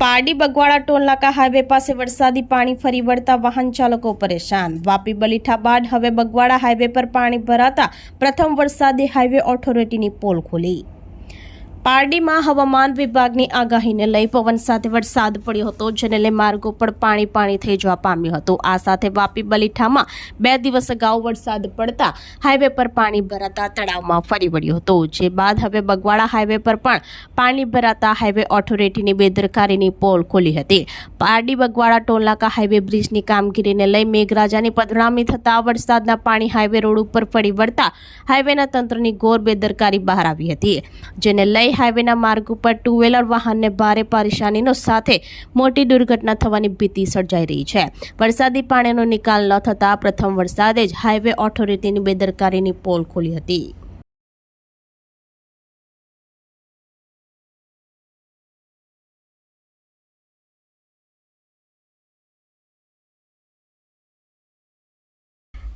Pardi Bagwada ટોલનાકા highway પાસે વરસાદી પાણી ફરી વળતા વાહન ચાલકો પરેશાન. વાપી બલીઠા બાદ હવે બગવાડા હાઈવે પર પાણી ભરાતા પ્રથમ વરસાદી હાઈવે ઓથોરિટીની પોલ ખોલી. પારડીમાં હવામાન વિભાગની આગાહીને લઈ પવન સાથે વરસાદ પડ્યો હતો, જેને લઈ માર્ગો પર પાણી પાણી થઈ જવા પામ્યું હતું. આ સાથે વાપી બલીઠામાં બે દિવસ અગાઉ વરસાદ પડતા હાઈવે પર પાણી ભરાતા તળાવમાં ફરી વળ્યું હતું, જે બાદ હવે બગવાડા હાઈવે પર પણ પાણી ભરાતા હાઈવે ઓથોરિટીની બેદરકારીની પોલ ખોલી હતી. પારડી બગવાડા ટોલનાકા હાઈવે બ્રિજની કામગીરીને લઈ મેઘરાજાની પધરામી થતા વરસાદના પાણી હાઈવે રોડ ઉપર ફરી વળતા હાઈવેના તંત્રની ઘોર બેદરકારી બહાર આવી હતી, જેને લઈ હાઈવેના માર્ગ ઉપર ટુ વ્હીલર વાહનને ભારે પરેશાનીનો સાથે મોટી દુર્ઘટના થવાની ભીતિ સર્જાઈ રહી છે. વરસાદી પાણીનો નિકાલ ન થતાં પ્રથમ વરસાદે જ હાઈવે ઓથોરિટીની બેદરકારીની પોલ ખોલી હતી.